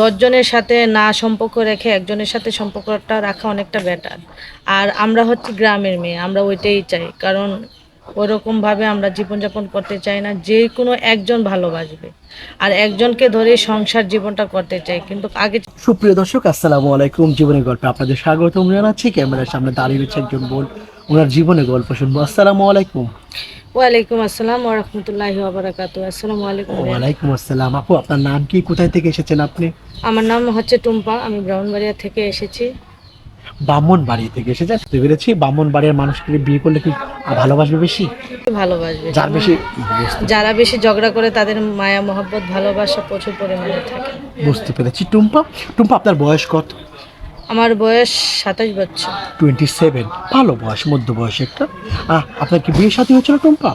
দশজনের সাথে না সম্পর্ক রেখে একজনের সাথে সম্পর্কটা রাখা অনেকটা বেটার আর আমরা হচ্ছে গ্রামের মেয়ে, আমরা ওইটাই চাই। কারণ ওরকমভাবে আমরা জীবনযাপন করতে চাই না, যে কোনো একজন ভালোবাসবে। আর একজনকে ধরে সংসার জীবনটা করতে চাই, কিন্তু আগে সুপ্রিয় দর্শক, আসসালামু আলাইকুম। জীবনের গল্পে আপনাদের স্বাগতম জানাচ্ছি। ক্যামেরার সামনে দাঁড়িয়ে রয়েছে একজন বোন, ওনার জীবনের গল্প শুনব। আসসালামু আলাইকুম। ওয়ালাইকুম আসসালাম ওরহমতুল্লাহি ওবরাকাতু আসসালামু আলাইকুম। ওয়ালাইকুম আসসালাম। আপু আপনার নাম কি? কোথায় থেকে এসেছেন আপনি? আমার নাম হচ্ছে টুম্পা। আমি ব্রাউনবাড়িয়া থেকে এসেছি। বামন বাড়ি থেকে এসেছেন? বুঝতে পেরেছি। বাড়ির মানুষকে বিয়ে করলে কি ভালোবাসবে বেশি? ভালোবাসবে। যার বেশি যারা বেশি ঝগড়া করে তাদের মায়া মহব্বত ভালোবাসা প্রচুর পরিমাণে থাকে। বুঝতে পেরেছি। টুম্পা টুম্পা আপনার বয়স কত? আমার বয়স সাতাশ বছর। টোয়েন্টি সেভেন ভালো বয়স মধ্য বয়স একটা। আহ, আপনার কি বিয়ে সাথে হয়েছিল টুম্পা?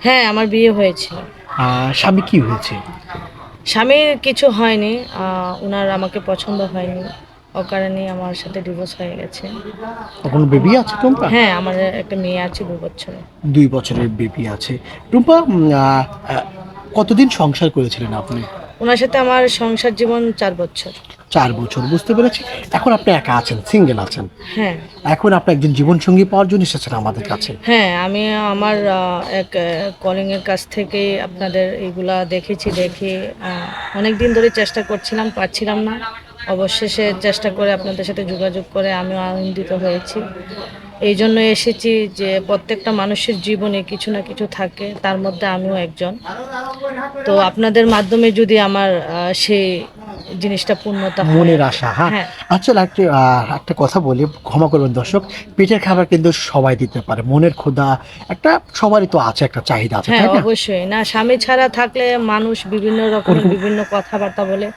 হ্যাঁ আমার বিয়ে হয়েছিল। আহ, স্বামী কি হয়েছে? স্বামীর কিছু হয়নি। আহ, ওনার আমাকে পছন্দ হয়নি। ও কারণে আমার সাথে ডিভোর্স হয়ে গেছে। কোনো বেবি আছে টুম্পা? হ্যাঁ আমার একটা মেয়ে আছে দু বছরে। দুই বছরের বেবি আছে। টুম্পা উম, আহ, আহ, কতদিন সংসার করেছিলেন আপনি? ওনার সাথে আমার সংসার জীবন চার বছর। চার বছর বুঝতে পেরেছি? এখন আপনি একা আছেন সিঙ্গেল আছেন। হ্যাঁ। এখন আপনি একজন জীবন সঙ্গী পাওয়ার জন্য এসেছেন আমাদের কাছে। হ্যাঁ আমি আমার আহ, এক কলিং এর কাছ থেকে আপনাদের এইগুলা দেখেছি দেখে অনেক দিন ধরে চেষ্টা করছিলাম পাচ্ছিলাম না। অবশেষে চেষ্টা করে আপনাদের সাথে যোগাযোগ করে আমিও আনন্দিত হয়েছি। এই জন্য এসেছি যে প্রত্যেকটা মানুষের জীবনে কিছু না কিছু থাকে, তার মধ্যে আমিও একজন। তো আপনাদের মাধ্যমে যদি আমার সেই জিনিসটা পূর্ণতা মনের আশা হ্যাঁ? হ্যাঁ। আচ্ছা একটা একটা কথা বলি ক্ষমা করবেন দর্শক পেটের খাবার কিন্তু সবাই দিতে পারে মনের ক্ষুধা একটা সবারই তো আছে একটা চাহিদা আছে হ্যাঁ অবশ্যই। না স্বামী ছাড়া থাকলে মানুষ বিভিন্ন রকম বিভিন্ন কথাবার্তা বলে।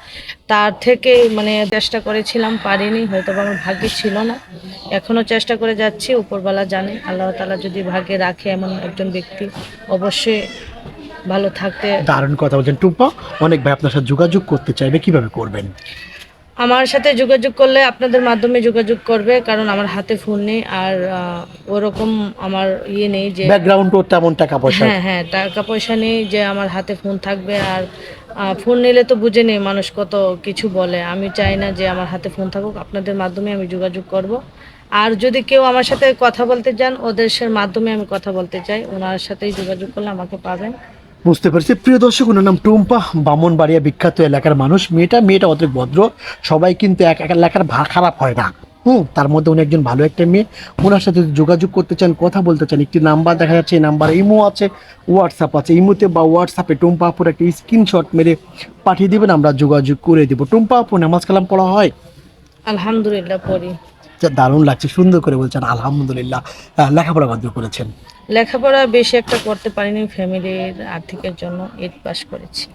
তার থেকে মানে চেষ্টা করেছিলাম পারিনি হয়তো বা আমার ভাগ্যে ছিল না। এখনও চেষ্টা করে যাচ্ছি উপরবেলা জানে। আল্লাহ তালা যদি ভাগ্যে রাখে এমন একজন ব্যক্তি অবশ্যই ভালো থাকতে। দারুণ কথা বলছেন। টুম্পা অনেক ভাই আপনার সাথে যোগাযোগ করতে চাইবে কীভাবে করবেন? আমার সাথে যোগাযোগ করলে আপনাদের মাধ্যমে যোগাযোগ করবে কারণ আমার হাতে ফোন নেই আর আহ, ওরকম আমার ইয়ে নেই যে ব্যাকগ্রাউন্ডও তেমন টাকা পয়সা। হ্যাঁ হ্যাঁ টাকা পয়সা নেই যে আমার হাতে ফোন থাকবে আর আহ, ফোন নিলে তো বুঝে নেই মানুষ কত কিছু বলে। আমি চাই না যে আমার হাতে ফোন থাকুক আপনাদের মাধ্যমে আমি যোগাযোগ করব। আর যদি কেউ আমার সাথে কথা বলতে চান ওদের সে- মাধ্যমে আমি কথা বলতে চাই ওনার সাথেই যোগাযোগ করলে আমাকে পাবেন। বুঝতে পেরেছি। প্রিয় দর্শক, ওনার নাম টুম্পা, বামনবাড়িয়া বিখ্যাত এলাকার মানুষ। মেয়েটা মেয়েটা অত ভদ্র, সবাই কিন্তু এক এক এলাকার খারাপ হয় না। হুম, তার মধ্যে উনি একজন ভালো একটা মেয়ে। ওনার সাথে যোগাযোগ করতে চান, কথা বলতে চান, একটি নাম্বার দেখা যাচ্ছে, এই নাম্বার ইমো আছে, হোয়াটসঅ্যাপ আছে। ইমোতে বা হোয়াটসঅ্যাপে টুম্পা আপুর একটা স্ক্রিনশট মেরে পাঠিয়ে দেবেন, আমরা যোগাযোগ করে দেবো। টুম্পা আপু, নামাজ কালাম পড়া হয়? আলহামদুলিল্লাহ, পড়ি। যা দারুণ লাগছে, সুন্দর করে বলছেন, আলহামদুলিল্লাহ লেখাপড়া বাধ্য করেছেন। লেখাপড়া বেশি একটা করতে পারিনি, ফ্যামিলির আর্থিকের জন্য এইট পাস করেছি।